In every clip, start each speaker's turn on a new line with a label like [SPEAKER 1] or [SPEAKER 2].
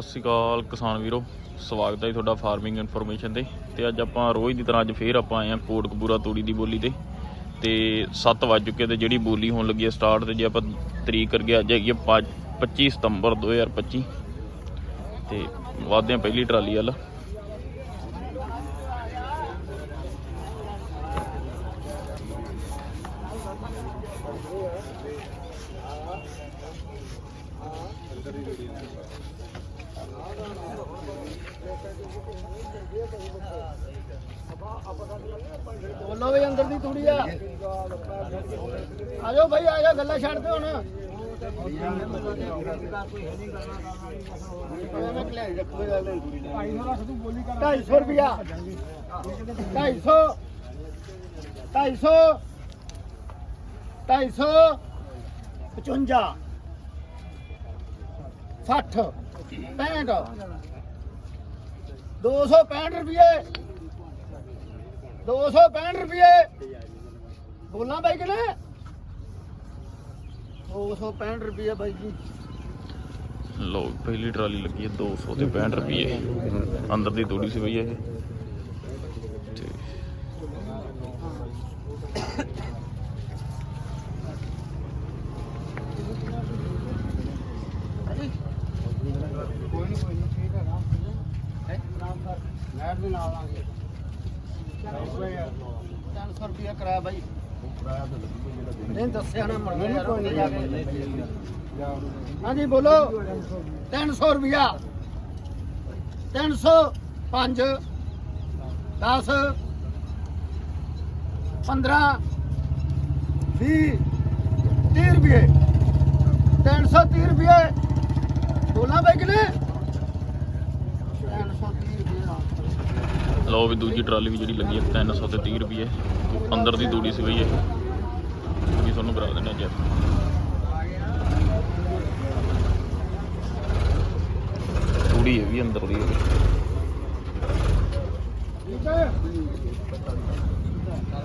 [SPEAKER 1] ਸਤਿ ਸ਼੍ਰੀ ਅਕਾਲ ਕਿਸਾਨ ਵੀਰੋ, ਸਵਾਗਤ ਹੈ ਜੀ ਤੁਹਾਡਾ ਫਾਰਮਿੰਗ ਇਨਫੋਰਮੇਸ਼ਨ ਤੇ। ਤੇ ਅੱਜ ਆਪਾਂ ਰੋਜ਼ ਦੀ ਤਰ੍ਹਾਂ ਅੱਜ ਫੇਰ ਆਪਾਂ ਆਏ ਆ ਕੋਟਕਪੂਰਾ ਤੂੜੀ ਦੀ ਬੋਲੀ ਤੇ। ਤੇ 7 ਵੱਜ ਚੁੱਕੇ ਤੇ ਜਿਹੜੀ ਬੋਲੀ ਹੋਣ ਲੱਗੀ ਹੈ ਸਟਾਰਟ ਤੇ, ਜੇ ਆਪਾਂ ਤਰੀਕ ਕਰਕੇ ਅੱਜ ਹੈਗੀ ਹੈ ਪੰਜ- 25 ਸਤੰਬਰ 2025 ਤੇ ਵਾਧੇ ਆ ਪਹਿਲੀ ਟਰਾਲੀ ਵੱਲ।
[SPEAKER 2] ਬੋਲੋ ਵੀ ਅੰਦਰ ਦੀ ਤੂੜੀ ਆ। ਆਜੋ ਭਾਈ ਆ ਗੱਲਾਂ ਛੱਡ ਦਿਓ ਹੁਣ। ਢਾਈ ਸੌ ਰੁਪਿਆ ਢਾਈ ਸੌ। ਢਾਈ ਸੌ। ਢਾਈ ਸੌ। ਪਚਵੰਜਾ। ਸੱਠ। ਪੈਂਹਠ। ਦੋ ਸੌ ਪੈਂਹਠ ਰੁਪਏ 265 ਰੁਪਏ ਬੋਲਾਂ ਬਾਈ ਕਿਨੇ 265 ਰੁਪਏ ਬਾਈ ਜੀ।
[SPEAKER 1] ਲੋ ਪਹਿਲੀ ਟਰਾਲੀ ਲੱਗੀ ਹੈ 200 ਤੇ 65 ਰੁਪਏ ਅੰਦਰ ਦੀ ਤੂੜੀ ਸੀ ਬਈ ਇਹ ਤੇ
[SPEAKER 2] ਨੈਟ ਦੇ ਨਾਲ ਆਂਗੇ 300 ਰੁਪਏ ਕਰਾਇਆ ਬਾਈ ਨਹੀਂ ਦੱਸਿਆ ਨਾ ਮਰ ਗਿਆ ਕੋਈ ਨਹੀਂ। ਜਾ ਕੇ। ਹਾਂਜੀ ਬੋਲੋ। 300 ਰੁਪਿਆ 300 5 10 15 20 30 ਰੁਪਏ। 330 ਰੁਪਏ। ਬੋਲਾਂ ਬਾਈ ਕਿਨੇ 330 ਰੁਪਏ
[SPEAKER 1] ਲਓ ਵੀ ਦੂਜੀ ਟਰਾਲੀ ਵੀ ਜਿਹੜੀ ਲੱਗੀ ਹੈ 300 ਤੇ 30 ਰੁਪਏ। ਉਹ ਅੰਦਰ ਦੀ ਤੂੜੀ ਸੀ ਬਈ ਇਹ। ਵੀ ਤੁਹਾਨੂੰ ਕਰਾ ਦਿੰਦੇ ਅੱਜ ਕੁੜੀ ਹੈ ਵੀ ਅੰਦਰ ਦੀ।
[SPEAKER 2] ਠੀਕ ਹੈ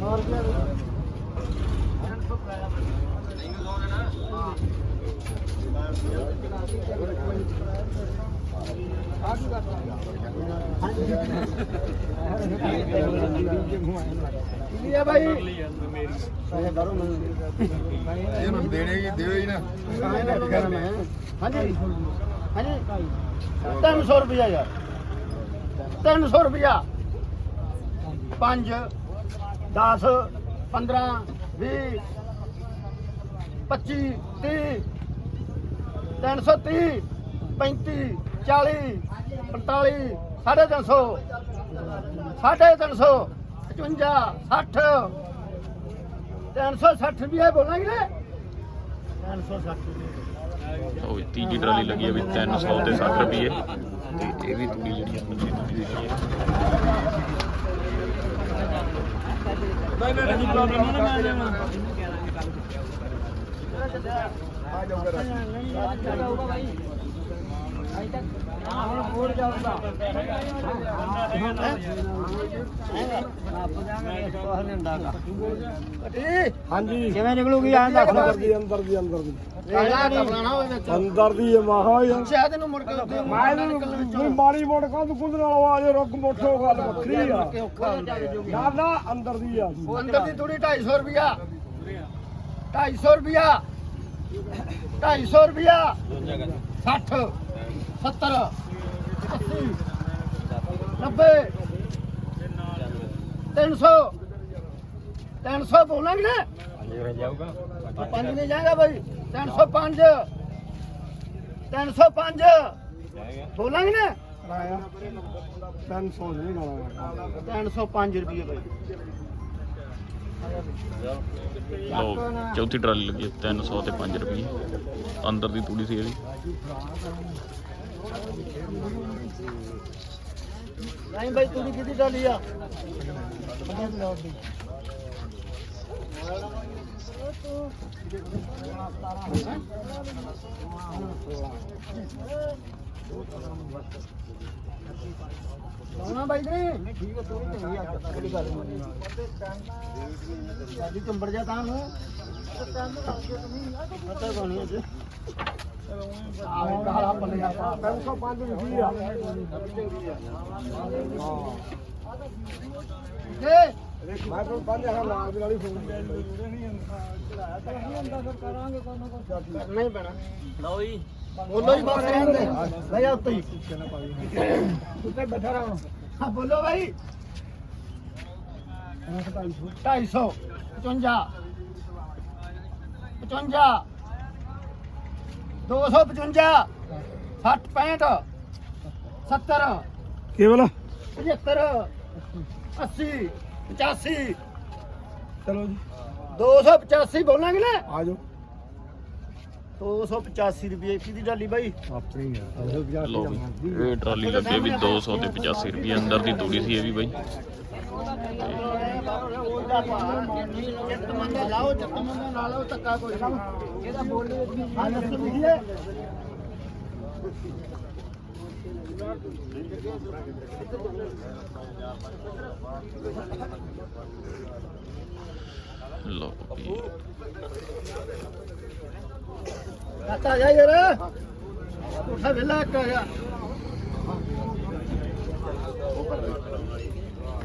[SPEAKER 2] ਮਾਰ ਦਿਆ ਲਿਆ ਭਾਈ ਪੈਸੇ ਕਰੋ
[SPEAKER 3] ਇਹਨੂੰ ਦੇਣੇ ਹੀ ਦਿਓ ਹੀ ਨਾ
[SPEAKER 2] ਹਾਂਜੀ ਹਾਂਜੀ 300 ਰੁਪਇਆ ਯਾਰ 300 ਰੁਪਇਆ 5 10 15 20 25 30 330 35 40 45 ਸਾਢੇ 300 ਸਾਢੇ 300 55 60 360 ਰੁਪਏ ਬੋਲਾਂਗੇ ਨੇ 360 ਰੁਪਏ
[SPEAKER 1] ਉਹ ਤੀਜੀ ਟਰਾਲੀ ਲੱਗੀ ਹੈ ਵੀ 300 ਤੇ 60 ਰੁਪਏ ਤੇ ਇਹ ਵੀ ਤੂੜੀ ਜਿਹੜੀ ਹੈ ਅੰਦਰ ਦੀ ਤੂੜੀ ਹੈਗੀ ਹੈ
[SPEAKER 2] ਹਾਂਜੀ। ਕਿਵੇਂ ਨਿਕਲੂਗੀ ਆਂ ਦੱਸ
[SPEAKER 3] ਅੰਦਰ ਦੀ ਅੰਦਰ ਦੀ ਅੰਦਰ ਦੀ। ਅੰਦਰ ਦੀ ਇਹ ਮਹਾ ਯਾਰ।
[SPEAKER 2] ਸ਼ਾਇਦ ਨੂੰ ਮੁੜ ਕੇ ਉੱਤੇ
[SPEAKER 3] ਮੈਂ ਇਹਨੂੰ ਮਾੜੀ ਮੋੜ ਕੰਦ ਕੁੰਦ ਨਾਲ ਆਵਾਜ਼ ਰੁੱਕ ਮੁੱਠੋ ਗੱਲ ਵੱਖਰੀ ਆ।
[SPEAKER 2] ਕੇ ਔਖਾ ਹੁੰਦਾ ਹੈ।
[SPEAKER 3] ਨਾ ਨਾ ਅੰਦਰ ਦੀ ਆ
[SPEAKER 2] ਉਹ ਅੰਦਰ ਦੀ ਥੋੜੀ 250 ਰੁਪਿਆ 250 ਰੁਪਿਆ 250 ਰੁਪਿਆ 60 70 80 90 300 300 ਬੋਲਾਂਗੇ ਨਾ ਪੰਜ ਨਹੀਂ ਜਾਏਗਾ ਭਾਈ 305 305 ਬੋਲਾਂਗੇ ਨਾ
[SPEAKER 3] 300 ਨਹੀਂ? ਗਾਣਾ
[SPEAKER 2] 305 ਰੁਪਏ ਭਾਈ
[SPEAKER 1] ਲਓ ਚੌਥੀ ਟਰਾਲੀ ਲੱਗੀ ਹੈ 300 ਤੇ 5 ਰੁਪਏ ਅੰਦਰ ਦੀ ਤੂੜੀ ਸੀ ਇਹ ਵੀ
[SPEAKER 2] ਨਹੀਂ ਭਾਈ ਤੂੰ ਕਿਹਦੀ ਡਾਲੀ ਆ? ਲਾਉਣਾ ਬਾਈ ਨੇ ਠੀਕ ਹੈ ਤੂੰ ਚੰਗੀ ਆ ਕਿਹੜੀ ਗੱਲ ਸਾਡੀ ਚੰਬੜ ਜਾ ਤਾਂ ਨੂੰ ਪਤਾ ਕੋਣੀ ਅੱਜ ਆਹ ਕਾਲਾ ਪੱਲਿਆ ਪਾ
[SPEAKER 3] 305 ਲਿਖੀ ਆ
[SPEAKER 2] ਇਹ
[SPEAKER 3] ਮੈਂ ਤੁਹਾਨੂੰ 5000 ਲਾਗ ਦੇ ਨਾਲ ਹੀ ਫੋਨ
[SPEAKER 2] ਕਰਨਾ ਪੈਣਾ ਲਓ ਜੀ ਬੋਲੋ ਜੀ ਬਸ ਰਹਿਣ ਦੇ ਲੈ ਜਾ ਉੱਤੇ
[SPEAKER 3] ਉੱਤੇ ਬੈਠਾ ਰਹਾਂ
[SPEAKER 2] ਹਾਂ ਬੋਲੋ ਭਾਈ 250 55 55 255 60 65 70
[SPEAKER 3] ਕੇਵਲ
[SPEAKER 2] 75 80 85
[SPEAKER 3] ਚਲੋ ਜੀ।
[SPEAKER 2] 285 ਬੋਲਾਂਗੇ ਨਾ?
[SPEAKER 3] ਆ ਜਾਓ।
[SPEAKER 2] 285 ਰੁਪਏ ਕਿਹਦੀ ਡਾਲੀ ਬਾਈ।
[SPEAKER 3] ਆਪਣੀ ਆ।
[SPEAKER 1] ਇਹ ਟਰਾਲੀ ਲੱਗੇ ਵੀ 200 ਤੇ 85 ਰੁਪਏ ਅੰਦਰ ਦੀ ਤੂੜੀ ਸੀ ਇਹ ਵੀ ਬਾਈ।
[SPEAKER 2] ਜੱਟ ਲਾਓ ਜੱਟ ਨਾ ਲਾਓ ਧੱਕਾ ਕੋਈ ਨਹੀਂ ਇਹਦਾ ਬੋਲ ਹਾਂ ਦੱਸੋ ਕਾਤਾ ਜਾ ਯਾਰ ਉਠਾ ਵੇਲਾ ਇੱਕ ਆ ਗਿਆ ਆਇਆ ਨੀ ਇਹਨੇ ਦੀ ਲਾਲ ਆ ਲਾਲ ਆ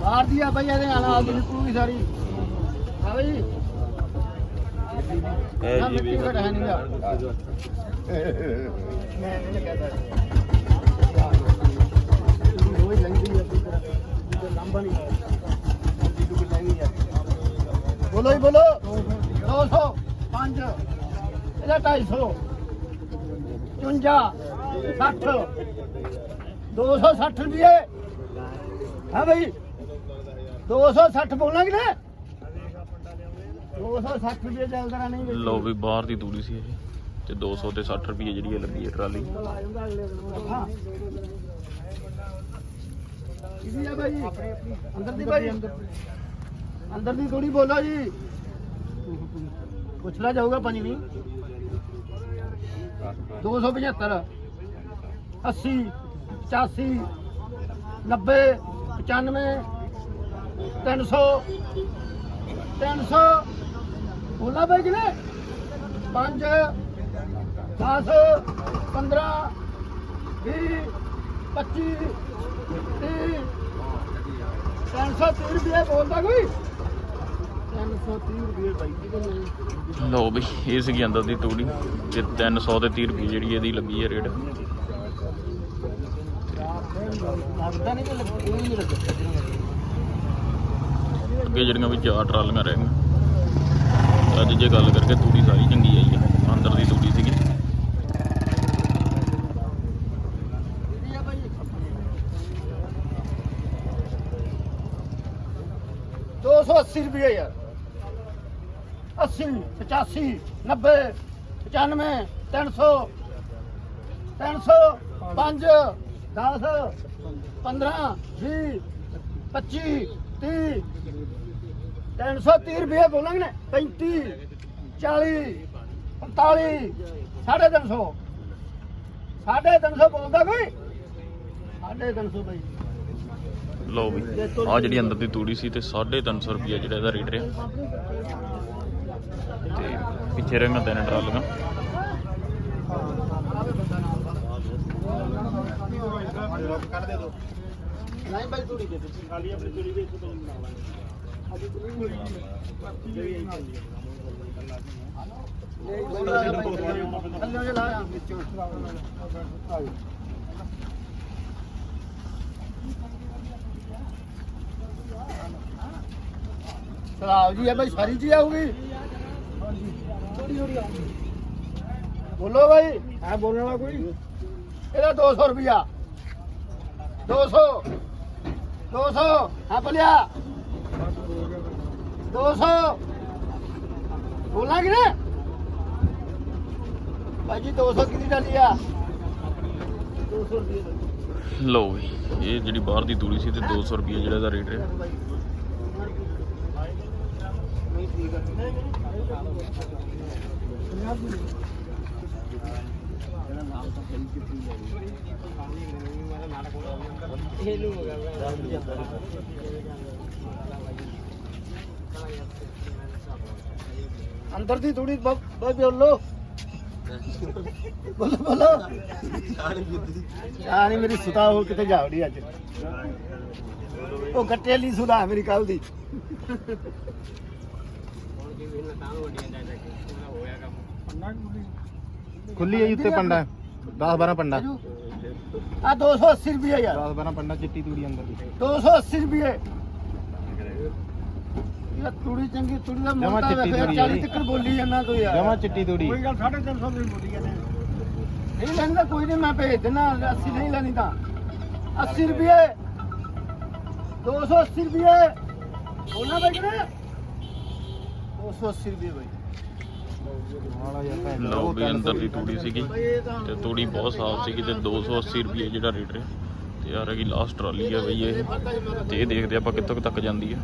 [SPEAKER 2] ਬਾਹਰ ਦੀ ਆ ਬਈ ਇਹਦੇ ਨਾਲ ਆ ਗਈ ਪੂਰੀ ਸਾਰੀ। ਆ ਬਈ। ਇਹ ਜੀ ਵੀ ਹੈ ਨਹੀਂ ਆ ਮੈਂ ਨਹੀਂ ਕਹਿੰਦਾ ਰੋਜ਼ ਲੰਘਦੀ ਆ ਤੇ ਲੰਬਾ ਨਹੀਂ ਬੋਲੋ ਹੀ ਬੋਲੋ। 200 5 ਇਹਦਾ 250 55 60 260 ਰੁਪਏ ਹਾਂ ਭਾਈ 260 ਬੋਲਾਂਗੇ ਨਾ 260 ਰੁਪਏ ਚੱਲਦਾ ਨਹੀਂ।
[SPEAKER 1] ਲਓ ਵੀ ਬਾਹਰ ਦੀ ਤੂੜੀ ਸੀ ਇਹ ਤੇ 200 ਤੇ 60 ਰੁਪਏ ਜਿਹੜੀ ਇਹ ਲੱਗੀ ਹੈ ਟਰਾਲੀ।
[SPEAKER 2] ਕਿਹਦੀ ਆ ਭਾਈ ਅੰਦਰ ਦੀ ਭਾਈ ਅੰਦਰ ਦੀ ਥੋੜੀ ਬੋਲੋ ਜੀ। ਪੁੱਛਣਾ ਜਾਊਗਾ ਨਹੀਂ 275 80 85 90 95 300 300 ਬੋਲਾ ਭਾਈ ਕਿਨੇ? 5 10 15 ਵੀਹ, ਪੱਚੀ, ਤੀਹ, ਤਿੰਨ ਸੌ ਤੀਹ ਰੁਪਏ ਬੋਲਦਾ ਕੋਈ? ਤਿੰਨ ਸੌ
[SPEAKER 1] ਲਓ ਵੀ ਇਹ ਸੀਗੀ ਅੰਦਰ ਦੀ ਤੂੜੀ ਤੇ 300 ਤੇ 30 ਰੁਪਏ ਜਿਹੜੀ ਇਹਦੀ ਲੱਗੀ ਹੈ ਰੇਟ। ਅੱਗੇ ਜਿਹੜੀਆਂ ਵੀ ਚਾਰ ਟਰਾਲੀਆਂ ਰਹਿ ਗਈਆਂ। ਅੱਜ ਜੇ ਗੱਲ ਕਰਕੇ ਤੂੜੀ ਸਾਰੀ ਚੰਗੀ ਆਈ ਹੈ ਅੰਦਰ ਦੀ ਤੂੜੀ ਸੀਗੀ।
[SPEAKER 2] ਕਿਹਦੀ ਆ ਭਾਈ 280 ਰੁਪਏ ਯਾਰ। 80 85 90 95 300 300 5 10 15 20 25 30 330 ਰੁਪਏ ਬੋਲਾਂਗੇ ਨਾ 35 40 45 ਸਾਢੇ ਤਿੰਨ ਸੌ ਸਾਢੇ ਤਿੰਨ ਸੌ ਬੋਲਦਾ ਕੋਈ ਸਾਢੇ ਤਿੰਨ ਸੌ ਭਾਈ
[SPEAKER 1] ਲਓ ਵੀ ਆ ਜਿਹੜੀ ਅੰਦਰ ਦੀ ਤੂੜੀ ਸੀ ਤੇ 350 ਰੁਪਏ ਜਿਹੜਾ ਇਹਦਾ ਰੇਟ ਰਿਹਾ। ਤੇ ਪਿੱਛੇ ਰਹਿਣਾ ਤਿੰਨ ਟਰਾਲੀਆਂ।
[SPEAKER 2] ਨਹੀਂ ਭਾਈ ਤੂੜੀ ਦੇ ਦੇ ਖਾਲੀ ਆਪਣੀ ਤੂੜੀ ਦੇ ਇੱਥੇ ਬਣਾ ਲਾਂਗੇ ਅੱਜ ਤੂੜੀ ਮਿਲ ਗਈ ਥੱਲੇ ਜੇ ਲਾਇਆ ਵਿੱਚੋਂ ਸਲਾਹ ਜੀ ਹੈ ਭਾਈ ਸਾਰੀ ਚੀਜ਼ ਆਊਗੀ? ਬੋਲੋ ਭਾਈ
[SPEAKER 3] ਹੈ ਬੋਲਣ ਵਾਲਾ ਕੋਈ?
[SPEAKER 2] ਇਹਦਾ 200 ਰੁਪਿਆ 200 200 ਹਾਂ ਬੋਲਿਆ। 200 ਬੋਲਾਂਗੇ ਨਾ ਭਾਜੀ 200 ਕਿੰਨੀ ਡਾਲੀ ਆ? 200 ਰੁਪਏ
[SPEAKER 1] ਲਓ ਵੀ ਇਹ ਜਿਹੜੀ ਬਾਹਰ ਦੀ ਤੂੜੀ ਸੀ ਤੇ 200 ਰੁਪਏ ਜਿਹੜਾ ਇਹਦਾ ਰੇਟ ਰਿਹਾ।
[SPEAKER 2] ਨਹੀਂ ਠੀਕ ਅੰਦਰ ਦੀ ਥੋੜੀ ਬੋਲੋ ਬੋਲੋ ਬੋਲੋ ਚਾਹ ਨਹੀਂ ਮੇਰੀ ਸੁਤਾ ਹੋ ਕਿਤੇ ਜਾਵੜੀ ਅੱਜ ਉਹ ਗੱਟੇ ਸੁਦਾ ਮੇਰੀ ਕੱਲ ਦੀ
[SPEAKER 4] ਖੁੱਲੀ ਹੈ ਜੀ ਉੱਤੇ ਪੰਡਾ 10 12 ਪੰਡਾ।
[SPEAKER 2] ਆ 280 ਰੁਪਏ ਯਾਰ।
[SPEAKER 4] 10 12 ਪੰਡਾ ਚਿੱਟੀ ਤੂੜੀ ਅੰਦਰ ਦੀ।
[SPEAKER 2] 280 ਰੁਪਏ। ਇਹ ਤੂੜੀ ਚੰਗੀ ਤੂੜੀ ਦਾ ਫਿਰ
[SPEAKER 4] ਤੂੜੀ
[SPEAKER 2] 40
[SPEAKER 4] ਹੈ।
[SPEAKER 2] ਤੱਕ ਬੋਲੀ ਜਾਂਦਾ ਤੂੰ ਯਾਰ।
[SPEAKER 4] ਜਮਾ ਚਿੱਟੀ ਤੂੜੀ।
[SPEAKER 3] ਕੋਈ ਗੱਲ 350 ਦੀ ਬੋਲੀ ਜਾਂਦੇ
[SPEAKER 2] ਨਹੀਂ ਲੈਂਦਾ ਕੋਈ ਨਹੀਂ ਮੈਂ ਭੇਜ ਦੇਣਾ 80 ਨਹੀਂ ਲੈਣੀ ਤਾਂ। 80 ਰੁਪਏ। 280 ਰੁਪਏ। ਬੋਲਣਾ ਬਾਈ ਕਿਨੇ 280 ਰੁਪਏ ਬਾਈ।
[SPEAKER 1] ਲਓ ਵੀ ਅੰਦਰ ਦੀ ਤੂੜੀ ਸੀਗੀ
[SPEAKER 2] ਬਾਈ ਤੇ
[SPEAKER 1] ਤੂੜੀ ਬਹੁਤ ਸਾਫ਼ ਸੀਗੀ ਤੇ 280 ਰੁਪਏ ਜਿਹੜਾ ਰੇਟ ਰਿਹਾ। ਤੇ ਯਾਰ ਹੈਗੀ ਲਾਸਟ ਟਰਾਲੀ ਆ ਬਈ ਇਹ। ਤੇ ਇਹ ਦੇਖਦੇ ਆਪਾਂ ਕਿੱਥੋਂ ਕੁ ਤੱਕ ਜਾਂਦੀ ਆ।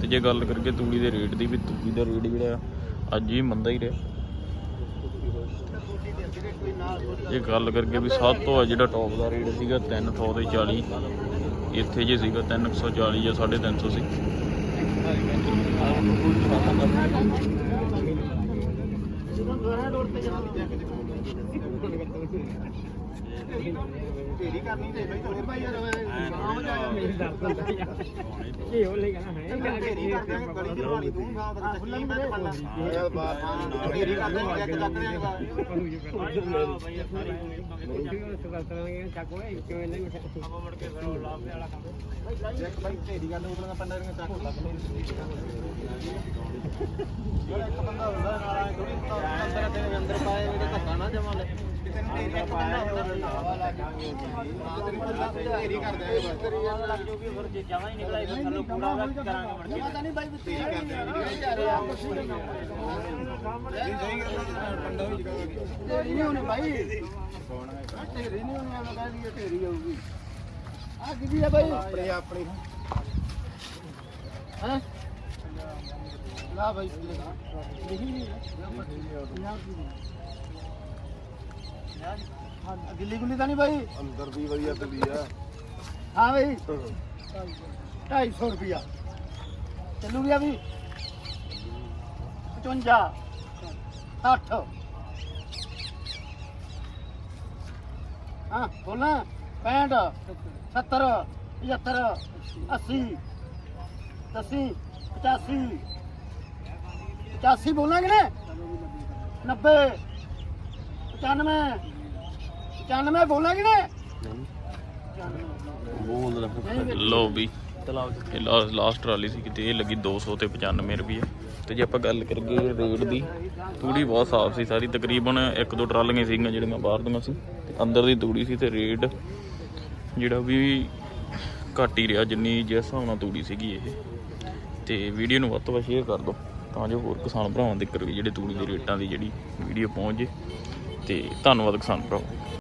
[SPEAKER 1] ਤੇ ਜੇ ਗੱਲ ਕਰਕੇ ਤੂੜੀ ਦੇ ਰੇਟ ਦੀ ਵੀ ਤੂੜੀ ਦਾ ਰੇਟ ਜਿਹੜਾ ਆ, ਅੱਜ ਹੀ ਮੰਦਾ ਹੀ ਰਿਹਾ। ਇਹ ਗੱਲ ਕਰਕੇ ਵੀ ਸਭ ਤੋਂ ਆ ਜਿਹੜਾ ਟੌਪ ਦਾ ਰੇਟ ਸੀਗਾ 300 ਤੇ 40 ਇੱਥੇ ਜੇ ਸੀਗਾ 340 ਜਾਂ 350 ਸੀ।
[SPEAKER 2] ਜਦੋਂ ਰੋਡ ਤੇ ਜਾਣਾ। ਢੇਰੀ ਕਰਨੀ ਤੇ ਬਾਈ ਤੁਹਾਡੇ ਭਾਈ ਯਾਰ ਆਮ ਜਾ ਮੇਰੀ ਦਰਦ
[SPEAKER 3] ਕੀ ਹੋ ਲੇਗਾ ਨਾ ਹੈ
[SPEAKER 2] ਢੇਰੀ ਕਰ ਦਾਂਗੇ ਗਲੀ ਦੀ ਵਾਲੀ ਤੂੰ ਗਾਂ ਬਦਲ ਚੱਲੀ ਮੈਂ ਪੰਨਾ ਢੇਰੀ ਕਰ ਦਾਂਗੇ ਚੈੱਕ ਚੱਕ ਦਿਆਂਗਾ ਚੈੱਕ ਬਾਈ ਢੇਰੀ ਕਰ ਦਾਂਗੇ ਉਧਰ ਪੰਡਾ ਦੀਆਂ ਚੱਕ ਲੱਗ ਇੱਕ ਬੰਦਾ ਹੁੰਦਾ ਨਾਲ ਆਏ ਥੋੜੀ ਅੰਦਰ ਤੇਰੇ ਅੰਦਰ ਪਾਏ ਜਿਹੜੇ ਧੱਕਾ ਨਾ ਜਮਾ ਲੈ। ਕਿਸੇ ਨੂੰ ਢੇਰੀ ਇੱਕ ਬੰਦਾ ਹੁੰਦਾ ਢੇਰੀ ਕਰ ਦਿਆਂਗੇ ਬਸ ਕਰੀ ਜਾਣ ਲੱਗ ਜੂਗੀ ਫਿਰ ਜੇ ਜਮਾ ਹੀ ਨਿਕਲਾਈ ਫਿਰ ਥੱਲੋਂ ਕੂੜਾ ਦਾ ਕਰਾਂਗੇ ਮੜ ਕੇ ਤਾਂ ਨਹੀਂ ਬਾਈ ਢੇਰੀ ਕਰ ਦਿਆਂਗੇ ਢੇਰੀ ਨਹੀਂ ਹੋਣੀ ਬਾਈ ਢੇਰੀ ਨਹੀਂ ਹੋਣੀ ਮੈਂ ਕਹਿੰਦੀ ਢੇਰੀ ਆਊਗੀ ਆ ਕਿਹਦੀ ਆ ਬਾਈ ਆਪਣੀ ਆਪਣੀ ਹੈ ਲਾ ਬਾਈ ਲਿਖੀ ਨਹੀਂ ਹਾਂ ਗਿੱਲੀ ਗੁੱਲੀ ਤਾਂ ਨਹੀਂ ਬਾਈ?
[SPEAKER 4] ਅੰਦਰ ਦੀ ਵਧੀਆ ਤੂੜੀ ਆ।
[SPEAKER 2] ਹਾਂ ਬਾਈ। 250 ਰੁਪਿਆ ਚੱਲੂ ਗਿਆ ਵੀ 55 60 ਹਾਂ ਬੋਲਣਾ 65 70 75 80 80 85 85 ਬੋਲਣਾ ਕਿ ਨਹੀਂ 90 95 95 ਬੋਲਣਾ ਕਿ ਨਹੀਂ
[SPEAKER 1] ਲਓ ਵੀ। ਇਹ ਲਾਸਟ ਟਰਾਲੀ ਸੀ ਕਿਤੇ, ਇਹ ਲੱਗੀ 200 ਤੇ 95 ਰੁਪਏ ਤੇ ਜੇ ਆਪਾਂ ਗੱਲ ਕਰੀਏ ਰੇਟ ਦੀ, ਤੂੜੀ ਬਹੁਤ ਸਾਫ਼ ਸੀ ਸਾਰੀ। ਤਕਰੀਬਨ ਇੱਕ ਦੋ ਟਰਾਲੀਆਂ ਸੀਗੀਆਂ ਜਿਹੜੀਆਂ ਬਾਹਰ ਦੀਆਂ ਸੀ। ਤੇ ਅੰਦਰ ਦੀ ਤੂੜੀ ਸੀ ਤੇ ਰੇਟ ਜਿਹੜਾ ਵੀ ਘੱਟ ਹੀ ਰਿਹਾ, ਜਿੰਨੀ ਜਿਸ ਹਿਸਾਬ ਨਾਲ ਤੂੜੀ ਸੀਗੀ ਇਹ। ਤੇ ਵੀਡੀਓ ਨੂੰ ਵੱਧ ਤੋਂ ਵੱਧ ਸ਼ੇਅਰ ਕਰ ਦਿਓ, ਤਾਂ ਜੋ ਹੋਰ ਕਿਸਾਨ ਭਰਾਵਾਂ ਤੱਕ ਵੀ ਜਿਹੜੇ ਤੂੜੀ ਦੇ ਰੇਟਾਂ ਦੀ ਜਿਹੜੀ ਵੀਡੀਓ ਪਹੁੰਚ ਜੇ। ਤੇ ਧੰਨਵਾਦ ਕਿਸਾਨ ਭਰਾਓ